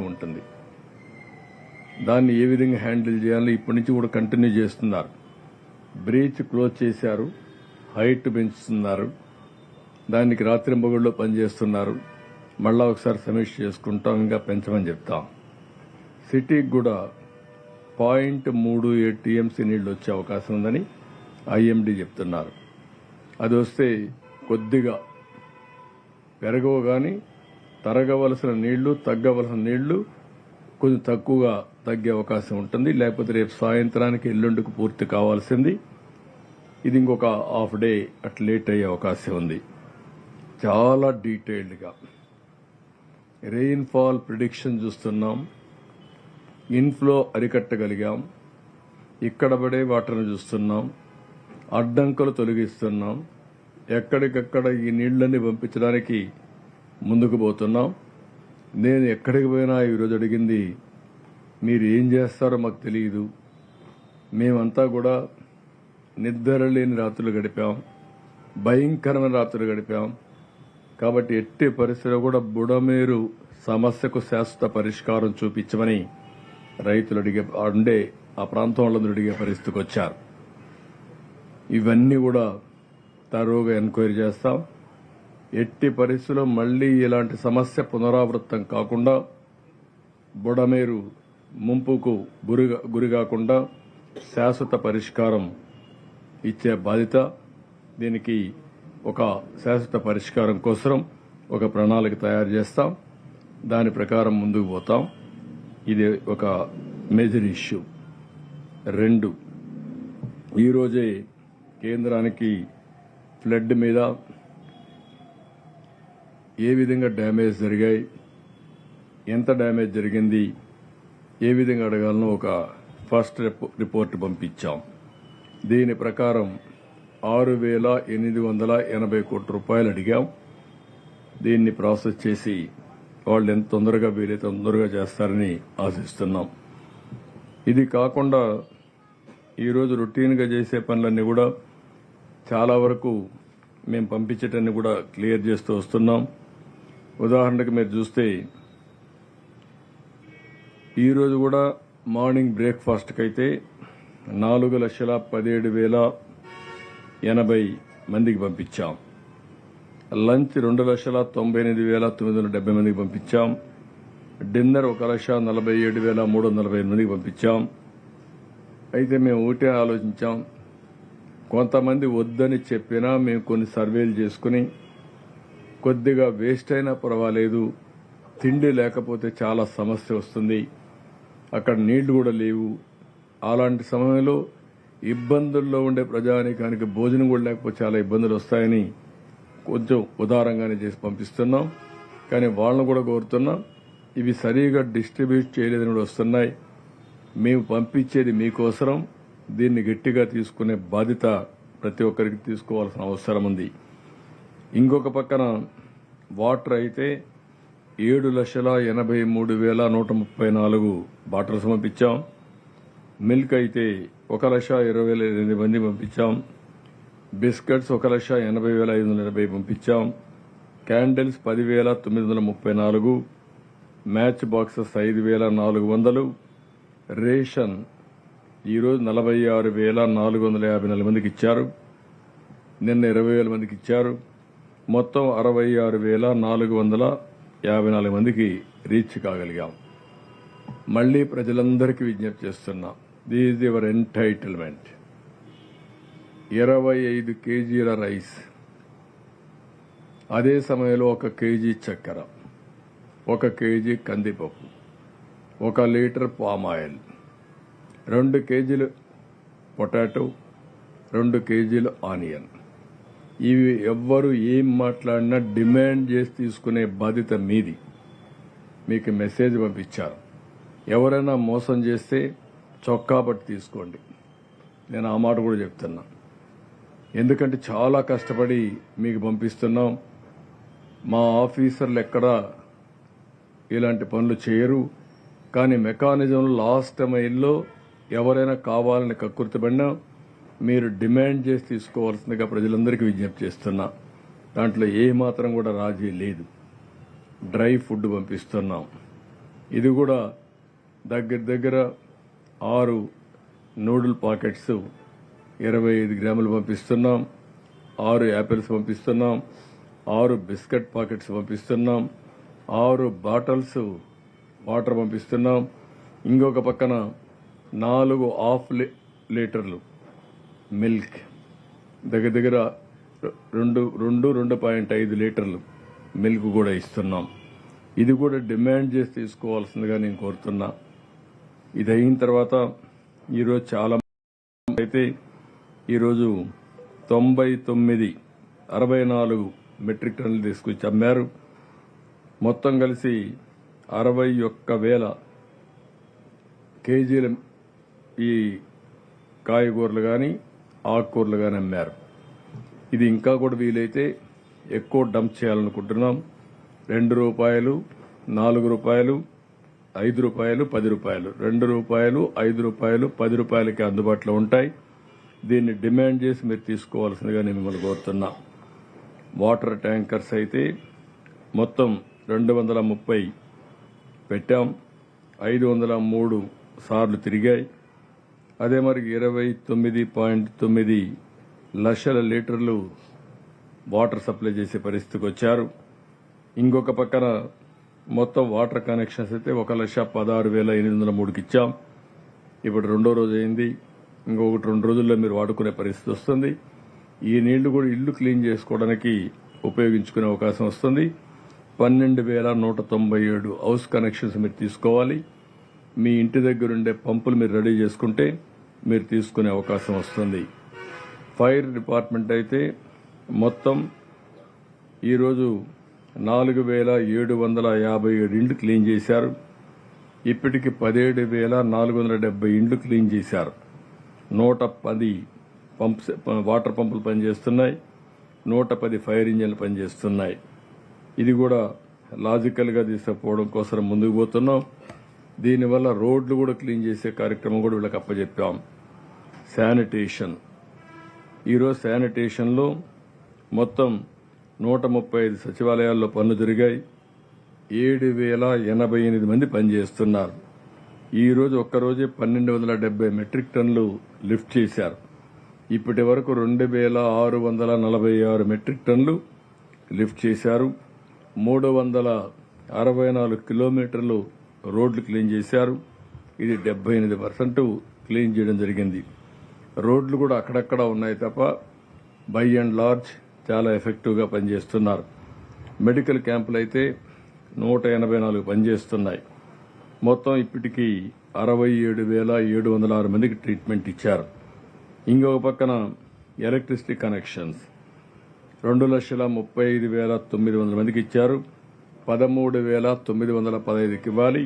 ఉంటుంది. దాన్ని ఏ విధంగా హ్యాండిల్ చేయాలో ఇప్పటి నుంచి కూడా కంటిన్యూ చేస్తున్నారు. బ్రీచ్ క్లోజ్ చేశారు హైట్ పెంచుతున్నారు దానికి రాత్రి మొగుళ్ళలో పనిచేస్తున్నారు. మళ్ళా ఒకసారి సమీక్ష చేసుకుంటాం ఇంకా పెంచమని చెప్తాం. సిటీకి కూడా పాయింట్ మూడు ఏడు టీఎంసీ నీళ్ళు వచ్చే అవకాశం ఉందని ఐఎండీ చెప్తున్నారు. అది వస్తే కొద్దిగా పెరగవు కానీ తరగవలసిన నీళ్ళు తగ్గవలసిన నీళ్ళు కొంచెం తక్కువగా తగ్గే అవకాశం ఉంటుంది. లేకపోతే రేపు సాయంత్రానికి ఎల్లుండికి పూర్తి కావాల్సింది. ఇది ఇంకొక హాఫ్ డే అట్లా లేట్ అయ్యే అవకాశం ఉంది. చాలా డీటెయిల్డ్గా. రెయిన్ఫాల్ ప్రిడిక్షన్ చూస్తున్నాం. ఇన్ఫ్లో అరికట్టగలిగాం. ఇక్కడ పడే వాటర్ను చూస్తున్నాం. అడ్డంకులు తొలగిస్తున్నాం. ఎక్కడికక్కడ ఈ నీళ్ళన్నీ పంపించడానికి ముందుకు పోతున్నాం. నేను ఎక్కడికి పోయినా ఈరోజు అడిగింది మీరు ఏం చేస్తారో మాకు తెలియదు. మేమంతా కూడా నిద్ర లేని రాత్రులు గడిపాం. భయంకరమైన రాత్రులు గడిపాం. కాబట్టి ఎట్టి పరిస్థితిలో కూడా బుడమేరు సమస్యకు శాశ్వత పరిష్కారం చూపించమని రైతులు అడిగే ఉండే ఆ ప్రాంతం వాళ్ళందరూ అడిగే పరిస్థితికి వచ్చారు. ఇవన్నీ కూడా తరువుగా ఎంక్వైరీ చేస్తాం. ఎట్టి పరిస్థితుల్లో మళ్ళీ ఇలాంటి సమస్య పునరావృతం కాకుండా బుడమేరు ముంపుకు గురిగా గురి కాకుండా శాశ్వత పరిష్కారం ఇచ్చే బాధ్యత దీనికి ఒక శాశ్వత పరిష్కారం కోసం ఒక ప్రణాళిక తయారు చేస్తాం. దాని ప్రకారం ముందుకు పోతాం. ఇది ఒక మేజర్ ఇష్యూ. రెండు ఈరోజే కేంద్రానికి ఫ్లడ్ మీద ఏ విధంగా డ్యామేజ్ జరిగాయి? ఎంత డ్యామేజ్ జరిగింది? ఏ విధంగా అడగాలనో ఒక ఫస్ట్ రిపోర్ట్ పంపించాం. దీని ప్రకారం ఆరు వేల ఎనిమిది వందల ఎనభై కోట్ల రూపాయలు అడిగాం. దీన్ని ప్రాసెస్ చేసి వాళ్ళు ఎంత తొందరగా వీలైతే తొందరగా చేస్తారని ఆశిస్తున్నాం. ఇది కాకుండా ఈరోజు రొటీన్గా చేసే పనులన్నీ కూడా చాలా వరకు మేము పంపించటాన్ని కూడా క్లియర్ చేస్తూ వస్తున్నాం. ఉదాహరణకు మీరు చూస్తే ఈరోజు కూడా మార్నింగ్ బ్రేక్ఫాస్ట్కి అయితే నాలుగు లక్షల పదిహేడు వేల ఎనభై మందికి పంపించాం. లంచ్ రెండు లక్షల తొంభై ఎనిమిది వేల తొమ్మిది వందల డెబ్బై మందికి పంపించాం. డిన్నర్ ఒక లక్ష నలభై ఏడు వేల మూడు వందల నలభై మందికి పంపించాం. అయితే మేము ఒకటే ఆలోచించాం కొంతమంది వద్దని చెప్పినా మేము కొన్ని సర్వేలు చేసుకుని కొద్దిగా వేస్ట్ అయినా పర్వాలేదు. తిండి లేకపోతే చాలా సమస్య వస్తుంది. అక్కడ నీళ్ళు కూడా లేవు. అలాంటి సమయంలో ఇబ్బందుల్లో ఉండే ప్రజానీకానికి భోజనం కూడా లేకపోతే చాలా ఇబ్బందులు వస్తాయని కొంచెం ఉదారంగానే చేసి పంపిస్తున్నాం. కానీ వాళ్ళని కూడా కోరుతున్నాం ఇవి సరిగా డిస్ట్రిబ్యూట్ చేయలేదని కూడా వస్తున్నాయి. మేము పంపించేది మీకోసరం. దీన్ని గట్టిగా తీసుకునే బాధ్యత ప్రతి ఒక్కరికి తీసుకోవాల్సిన అవసరం ఉంది. ఇంకొక పక్కన వాటర్ అయితే ఏడు లక్షల ఎనభై మూడు వేల నూట ముప్పై నాలుగు బాటర్స్ పంపించాం మిల్క్ అయితే ఒక లక్ష ఇరవై వేల ఎనిమిది మంది పంపించాం. బిస్కెట్స్ ఒక లక్ష ఎనభై వేల ఐదు వందల ఎనభై పంపించాం. క్యాండిల్స్ పదివేల తొమ్మిది వందల ముప్పై నాలుగు. మ్యాచ్ బాక్సెస్ ఐదు వేల నాలుగు వందలు. రేషన్ ఈరోజు నలభై ఆరు వేల నాలుగు వందల యాభై నాలుగు మందికి ఇచ్చారు. నిన్న ఇరవై వేల మందికి ఇచ్చారు. మొత్తం అరవై ఆరు వేల నాలుగు వందల యాభై నాలుగు మందికి రీచ్ కాగలిగాం. మళ్ళీ ప్రజలందరికీ విజ్ఞప్తి చేస్తున్నా దీస్ యువర్ ఎంటైటిల్మెంట్. ఇరవై ఐదు కేజీల రైస్. అదే సమయంలో ఒక కేజీ చక్కెర ఒక కేజీ కందిపప్పు ఒక లీటర్ పామ్ ఆయిల్ రెండు కేజీలు పొటాటో రెండు కేజీలు ఆనియన్. ఇవి ఎవ్వరు ఏం మాట్లాడినా డిమాండ్ చేసి తీసుకునే బాధ్యత మీది. మీకు మెసేజ్ పంపించారు. ఎవరైనా మోసం చేస్తే చొక్కా పట్టి తీసుకోండి. నేను ఆ మాట కూడా చెప్తున్నా. ఎందుకంటే చాలా కష్టపడి మీకు పంపిస్తున్నాం. మా ఆఫీసర్లు ఎక్కడా ఇలాంటి పనులు చేయరు. కానీ మెకానిజం లాస్ట్ మైల్లో ఎవరైనా కావాలని కక్కుర్తిపడినా మీరు డిమాండ్ చేసి తీసుకోవాల్సిందిగా ప్రజలందరికీ విజ్ఞప్తి చేస్తున్నా. దాంట్లో ఏ మాత్రం కూడా రాజీ లేదు. డ్రై ఫుడ్ పంపిస్తున్నాం. ఇది కూడా దగ్గర దగ్గర ఆరు నూడిల్ పాకెట్స్ ఇరవై ఐదు గ్రాములు పంపిస్తున్నాం. ఆరు యాపిల్స్ పంపిస్తున్నాం. ఆరు బిస్కెట్ పాకెట్స్ పంపిస్తున్నాం. ఆరు బాటిల్స్ వాటర్ పంపిస్తున్నాం. ఇంకొక పక్కన నాలుగు హాఫ్ లీ- లీటర్లు మిల్క్. దగ్గర దగ్గర రెండు రెండు రెండు పాయింట్ ఐదు లీటర్లు మిల్క్ కూడా ఇస్తున్నాం. ఇది కూడా డిమాండ్ చేసి తీసుకోవాల్సిందిగా నేను కోరుతున్నా. ఇది అయిన తర్వాత ఈరోజు చాలా అయితే ఈరోజు తొంభై తొమ్మిది అరవై నాలుగు మెట్రిక్ టన్నులు తీసుకొచ్చి అమ్మారు. మొత్తం కలిసి అరవై ఒక్క వేల కేజీల ఈ కాయగూరలు కానీ ఆకుకూరలుగా నమ్మారు అమ్మారు ఇది ఇంకా కూడా వీలైతే ఎక్కువ డంప్ చేయాలనుకుంటున్నాం. రెండు రూపాయలు నాలుగు రూపాయలు ఐదు రూపాయలు పది రూపాయలు. రెండు రూపాయలు ఐదు రూపాయలు పది రూపాయలకి అందుబాటులో ఉంటాయి. దీన్ని డిమాండ్ చేసి మీరు తీసుకోవాల్సిందిగా నేను మిమ్మల్ని కోరుతున్నా. వాటర్ ట్యాంకర్స్ అయితే మొత్తం రెండు వందల ముప్పై పెట్టాం. ఐదు వందల మూడు సార్లు తిరిగాయి. అదే మరి ఇరవై తొమ్మిది పాయింట్ తొమ్మిది లక్షల లీటర్లు వాటర్ సప్లై చేసే పరిస్థితికి వచ్చారు. ఇంకొక పక్కన మొత్తం వాటర్ కనెక్షన్స్ అయితే ఒక లక్ష పదహారు వేల ఎనిమిది వందల మూడుకి ఇచ్చాం. ఇప్పుడు రెండో రోజు అయింది. ఇంకొకటి రెండు రోజుల్లో మీరు వాడుకునే పరిస్థితి వస్తుంది. ఈ నీళ్ళు కూడా ఇల్లు క్లీన్ చేసుకోవడానికి ఉపయోగించుకునే అవకాశం వస్తుంది. పన్నెండు వేల నూట తొంభై ఏడు హౌస్ కనెక్షన్స్ మీరు తీసుకోవాలి. మీ ఇంటి దగ్గర ఉండే పంపులు మీరు రెడీ చేసుకుంటే మీరు తీసుకునే అవకాశం వస్తుంది. ఫైర్ డిపార్ట్మెంట్ అయితే మొత్తం ఈరోజు నాలుగు వేల ఏడు వందల యాభై ఏడు ఇండ్లు క్లీన్ చేశారు. ఇప్పటికి పదిహేడు వేల నాలుగు వందల డెబ్బై ఇండ్లు క్లీన్ చేశారు. నూట పది పంప్స్ వాటర్ పంపులు పనిచేస్తున్నాయి. నూట పది ఫైర్ ఇంజన్లు పనిచేస్తున్నాయి. ఇది కూడా లాజికల్గా తీసుకుపోవడం కోసం ముందుకు పోతున్నాం. దీనివల్ల రోడ్లు కూడా క్లీన్ చేసే కార్యక్రమం కూడా వీళ్ళకి అప్పచెప్పాం శానిటేషన్. ఈరోజు శానిటేషన్లో మొత్తం నూట ముప్పై ఐదు సచివాలయాల్లో పనులు జరిగాయి. ఏడు వేల ఎనభై ఎనిమిది మంది పనిచేస్తున్నారు. ఈరోజు ఒక్కరోజే పన్నెండు వందల డెబ్బై మెట్రిక్ టన్లు లిఫ్ట్ చేశారు. ఇప్పటి వరకు రెండు వేల ఆరు వందల నలభై ఆరు మెట్రిక్ టన్లు లిఫ్ట్ చేశారు. మూడు వందల అరవై నాలుగు కిలోమీటర్లు రోడ్లు క్లీన్ చేశారు. ఇది డెబ్బై ఎనిమిది పర్సెంట్ క్లీన్ చేయడం జరిగింది. రోడ్లు కూడా అక్కడక్కడ ఉన్నాయి తప్ప బై అండ్ లార్జ్ చాలా ఎఫెక్టివ్గా పనిచేస్తున్నారు. మెడికల్ క్యాంపులు అయితే నూట ఎనభై నాలుగు పనిచేస్తున్నాయి. మొత్తం ఇప్పటికీ అరవై ఏడు వేల ఏడు వందల ఆరు మందికి ట్రీట్మెంట్ ఇచ్చారు. ఇంకొక పక్కన ఎలక్ట్రిసిటీ కనెక్షన్స్. రెండు లక్షల ముప్పై ఐదు వేల తొమ్మిది వందల మందికి ఇచ్చారు. పదమూడు వేల తొమ్మిది వందల పదహైదుకి ఇవ్వాలి.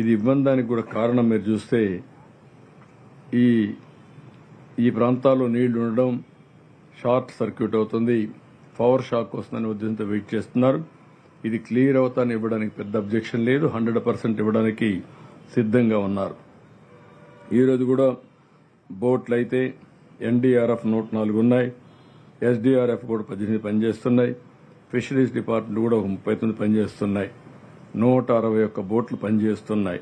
ఇది ఇవ్వడానికి కూడా కారణం మీరు చూస్తే ఈ ఈ ప్రాంతాల్లో నీళ్ళు ఉండడం షార్ట్ సర్క్యూట్ అవుతుంది. పవర్ షాక్ వస్తుందని ఉద్దేశంతో వెయిట్ చేస్తున్నారు. ఇది క్లియర్ అవుతాను ఇవ్వడానికి పెద్ద అబ్జెక్షన్ లేదు. హండ్రెడ్ పర్సెంట్ ఇవ్వడానికి సిద్ధంగా ఉన్నారు. ఈరోజు కూడా బోట్లు అయితే ఎన్డీఆర్ఎఫ్ నూట నాలుగు ఉన్నాయి. ఎస్డీఆర్ఎఫ్ కూడా పద్దెనిమిది పనిచేస్తున్నాయి. ఫిషరీస్ డిపార్ట్మెంట్ కూడా ఒక ముప్పై తొమ్మిది పనిచేస్తున్నాయి. నూట అరవై ఒక్క బోట్లు పనిచేస్తున్నాయి.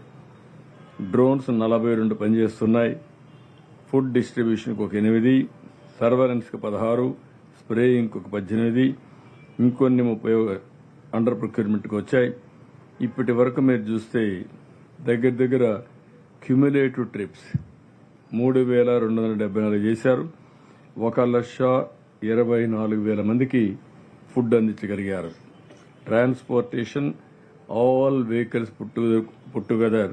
డ్రోన్స్ నలభై రెండు పనిచేస్తున్నాయి. ఫుడ్ డిస్ట్రిబ్యూషన్కి ఒక ఎనిమిది సర్వరెన్స్కి పదహారు స్ప్రేయింగ్కి ఒక పద్దెనిమిది ఇంకొన్ని ముప్పై అండర్ ప్రొక్యూర్మెంట్కి వచ్చాయి. ఇప్పటి వరకు మీరు చూస్తే దగ్గర దగ్గర క్యుములేటివ్ ట్రిప్స్ మూడు వేల రెండు వందల డెబ్బై నాలుగు చేశారు. ఒక లక్ష ఇరవై నాలుగు వేల మందికి ఫుడ్ అందించగలిగారు ట్రాన్స్పోర్టేషన్ ఆల్ వెహికల్స్ పుట్టు పుట్టుగదర్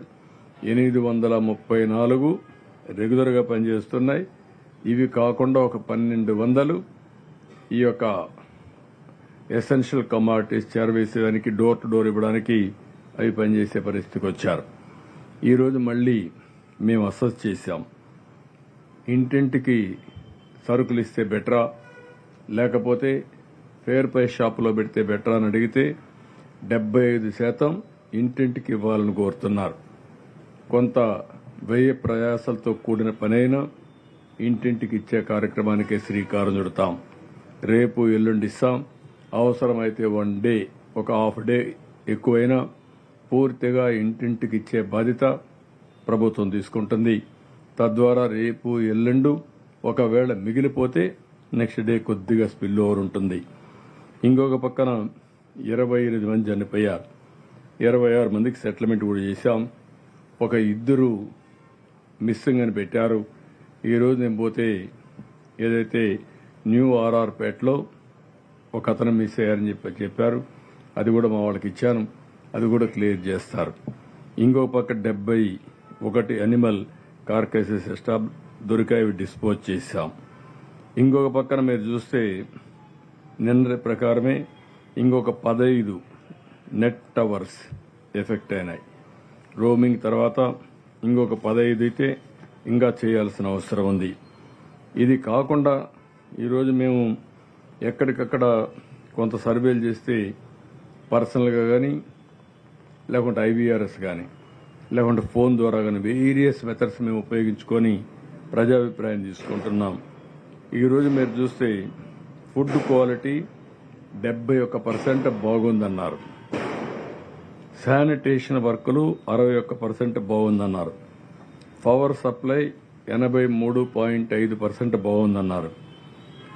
ఎనిమిది వందల ముప్పై నాలుగు రెగ్యులర్గా పనిచేస్తున్నాయి. ఇవి కాకుండా ఒక పన్నెండు వందలు ఈ యొక్క ఎసెన్షియల్ కమాడిటీస్ చేరవేసేదానికి డోర్ టు డోర్ ఇవ్వడానికి అవి పనిచేసే పరిస్థితికి వచ్చారు. ఈరోజు మళ్ళీ మేము అసెస్ చేశాం. ఇంటింటికి సరుకులు ఇస్తే బెటరా? లేకపోతే ఫేర్ ప్రైస్ షాపులో పెడితే బెటర్ అని అడిగితే డెబ్బై ఐదు శాతం ఇంటింటికి ఇవ్వాలని కోరుతున్నారు. కొంత వ్యయ ప్రయాసాలతో కూడిన పనైనా ఇంటింటికి ఇచ్చే కార్యక్రమానికే శ్రీకారం చుడతాం. రేపు ఎల్లుండి ఇస్తాం. అవసరమైతే వన్ డే ఒక హాఫ్ డే ఎక్కువైనా పూర్తిగా ఇంటింటికి ఇచ్చే బాధ్యత ప్రభుత్వం తీసుకుంటుంది. తద్వారా రేపు ఎల్లుండు ఒకవేళ మిగిలిపోతే నెక్స్ట్ డే కొద్దిగా స్పిల్ ఓవర్ ఉంటుంది. ఇంకొక పక్కన ఇరవై ఎనిమిది మంది చనిపోయారు. ఇరవై ఆరు మందికి సెటిల్మెంట్ కూడా చేశాం. ఒక ఇద్దరు మిస్సింగ్ అని పెట్టారు. ఈరోజు నేను పోతే ఏదైతే న్యూ ఆర్ఆర్పేటలో ఒక అతను మిస్ అయ్యారని చెప్పి చెప్పారు. అది కూడా మా వాళ్ళకి ఇచ్చాను. అది కూడా క్లియర్ చేస్తారు. ఇంకో పక్క డెబ్బై ఒకటి అనిమల్ కార్కైసెస్ స్టాప్ దొరికాయి డిస్పోజ్ చేశాం. ఇంకొక పక్కన మీరు చూస్తే నిన్న ప్రకారమే ఇంకొక పదైదు నెట్ టవర్స్ ఎఫెక్ట్ అయినాయి. రోమింగ్ తర్వాత ఇంకొక పదైదు అయితే ఇంకా చేయాల్సిన అవసరం ఉంది. ఇది కాకుండా ఈరోజు మేము ఎక్కడికక్కడ కొంత సర్వేలు చేస్తే పర్సనల్గా కానీ లేకుంటే ఐవీఆర్ఎస్ కానీ లేకుంటే ఫోన్ ద్వారా కానీ వేరియస్ మెథడ్స్ మేము ఉపయోగించుకొని ప్రజాభిప్రాయం తీసుకుంటున్నాం. ఈరోజు మీరు చూస్తే ఫుడ్ క్వాలిటీ డెబ్బై ఒక్క పర్సెంట్ బాగుందన్నారు. శానిటేషన్ వర్కులు అరవై ఒక్క పర్సెంట్ బాగుందన్నారు. పవర్ సప్లై ఎనభై మూడు పాయింట్ ఐదు పర్సెంట్ బాగుందన్నారు.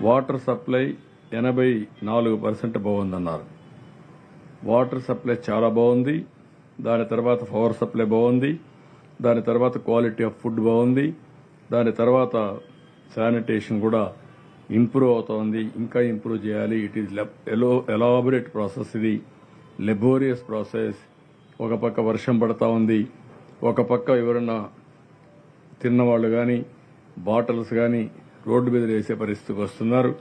వాటర్ సప్లై ఎనభై నాలుగు పర్సెంట్ బాగుందన్నారు. వాటర్ సప్లై చాలా బాగుంది. దాని తర్వాత పవర్ సప్లై బాగుంది. దాని తర్వాత క్వాలిటీ ఆఫ్ ఫుడ్ బాగుంది. దాని తర్వాత శానిటేషన్ కూడా ఇంప్రూవ్ అవుతోంది ఇంకా ఇంప్రూవ్ చేయాలి. ఇట్ ఈస్ ఎలో ఎలాబరేట్ ప్రాసెస్ ఇది. లెబోరియస్ ప్రాసెస్ ఒక పక్క వర్షం పడతా ఉంది. ఒక పక్క ఎవరన్నా తిన్నవాళ్ళు కానీ బాటిల్స్ కానీ రోడ్డు మీద వేసే పరిస్థితికి వస్తున్నారు.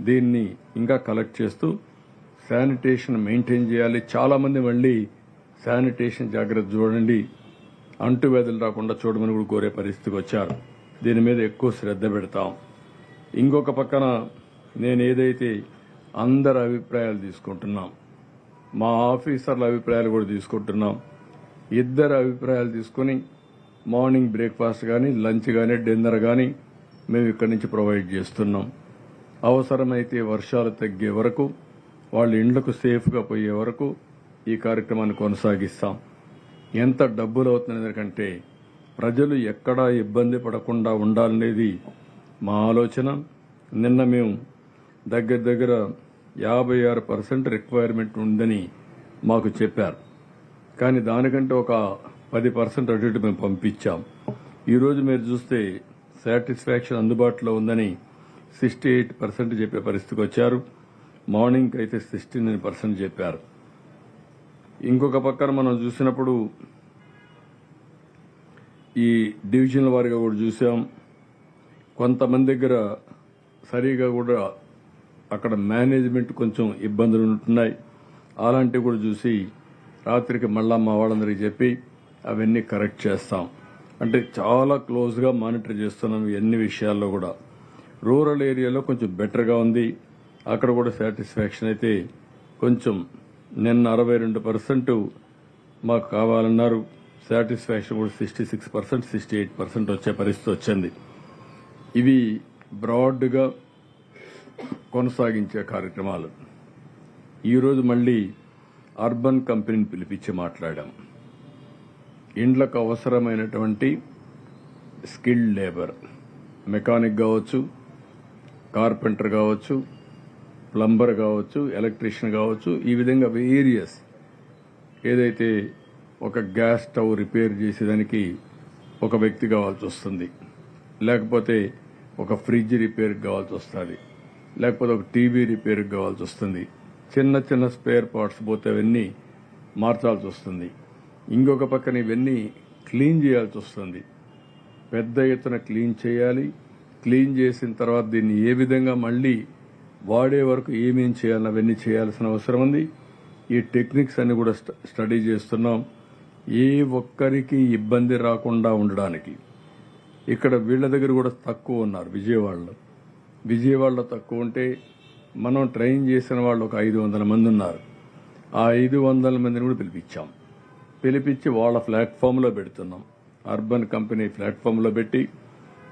దీన్ని ఇంకా కలెక్ట్ చేస్తూ శానిటేషన్ మెయింటైన్ చేయాలి. చాలామంది మళ్ళీ శానిటేషన్ జాగ్రత్త చూడండి. అంటువ్యాధులు రాకుండా చూడమని కూడా కోరే పరిస్థితికి వచ్చారు. దీని మీద ఎక్కువ శ్రద్ధ పెడతాం. ఇంకొక పక్కన నేను ఏదైతే అందరి అభిప్రాయాలు తీసుకుంటున్నాం మా ఆఫీసర్ల అభిప్రాయాలు కూడా తీసుకుంటున్నాం ఇద్దరు అభిప్రాయాలు తీసుకుని మార్నింగ్ బ్రేక్ఫాస్ట్ కానీ లంచ్ కానీ డిన్నర్ కానీ మేము ఇక్కడి నుంచి ప్రొవైడ్ చేస్తున్నాం. అవసరమైతే వర్షాలు తగ్గే వరకు వాళ్ళ ఇండ్లకు సేఫ్గా పోయే వరకు ఈ కార్యక్రమాన్ని కొనసాగిస్తాం. ఎంత డబ్బులు అవుతున్నది కంటే ప్రజలు ఎక్కడా ఇబ్బంది పడకుండా ఉండాలనేది మా ఆలోచన నిన్న మేము దగ్గర దగ్గర యాభై ఆరు పర్సెంట్ రిక్వైర్మెంట్ ఉందని మాకు చెప్పారు. కానీ దానికంటే ఒక పది పర్సెంట్ అటు ఇటు మేము పంపించాం. ఈరోజు మీరు చూస్తే సాటిస్ఫాక్షన్ అందుబాటులో ఉందని సిక్స్టీ ఎయిట్ పర్సెంట్ చెప్పే పరిస్థితికి వచ్చారు. మార్నింగ్ అయితే సిక్స్టీ నైన్ పర్సెంట్ చెప్పారు. ఇంకొక పక్కన మనం చూసినప్పుడు ఈ డివిజన్ల వారిగా కూడా చూసాం. కొంతమంది దగ్గర సరిగా కూడా అక్కడ మేనేజ్మెంట్ కొంచెం ఇబ్బందులు ఉంటున్నాయి. అలాంటివి కూడా చూసి రాత్రికి మళ్ళా మా వాళ్ళందరికీ చెప్పి అవన్నీ కరెక్ట్ చేస్తాం. అంటే చాలా క్లోజ్గా మానిటర్ చేస్తున్నాం ఎన్ని విషయాల్లో కూడా. రూరల్ ఏరియాలో కొంచెం బెటర్గా ఉంది. అక్కడ కూడా సాటిస్ఫాక్షన్ అయితే కొంచెం నిన్న అరవై రెండు పర్సెంట్ మాకు కావాలన్నారు. సాటిస్ఫాక్షన్ కూడా sixty six percent sixty eight percent వచ్చే పరిస్థితి వచ్చింది. ఇవి బ్రాడ్గా కొనసాగించే కార్యక్రమాలు. ఈరోజు మళ్ళీ అర్బన్ కంపెనీని పిలిపించి మాట్లాడాం. ఇండ్లకు అవసరమైనటువంటి స్కిల్డ్ లేబర్. మెకానిక్ కావచ్చు కార్పెంటర్ కావచ్చు ప్లంబర్ కావచ్చు ఎలక్ట్రీషియన్ కావచ్చు ఈ విధంగా వేరియస్ ఏదైతే ఒక గ్యాస్ స్టవ్ రిపేర్ చేసేదానికి ఒక వ్యక్తి కావాల్సి వస్తుంది. లేకపోతే ఒక ఫ్రిడ్జ్ రిపేర్ కావాల్సి వస్తుంది. లేకపోతే ఒక టీవీ రిపేర్ కావాల్సి వస్తుంది. చిన్న చిన్న స్పేర్ పార్ట్స్ పోతే అవన్నీ మార్చాల్సి వస్తుంది. ఇంకొక పక్కన ఇవన్నీ క్లీన్ చేయాల్సి వస్తుంది. పెద్ద ఎత్తున క్లీన్ చేయాలి. క్లీన్ చేసిన తర్వాత దీన్ని ఏ విధంగా మళ్ళీ వాడే వరకు ఏమేం చేయాలని అవన్నీ చేయాల్సిన అవసరం ఉంది. ఈ టెక్నిక్స్ అన్ని కూడా స్ట- స్టడీ చేస్తున్నాం. ఏ ఒక్కరికి ఇబ్బంది రాకుండా ఉండడానికి. ఇక్కడ వీళ్ళ దగ్గర కూడా తక్కువ ఉన్నారు విజయవాడలో. విజయవాడలో తక్కువ ఉంటే మనం ట్రైన్ చేసిన వాళ్ళు ఒక ఐదు వందల మంది ఉన్నారు. ఆ ఐదు వందల మందిని కూడా పిలిపించాం. పిలిపించి వాళ్ళ ప్లాట్ఫామ్లో పెడుతున్నాం. అర్బన్ కంపెనీ ప్లాట్ఫామ్లో పెట్టి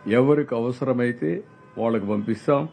ఎవరికి అవసరమైతే వాళ్ళకి పంపిస్తాం.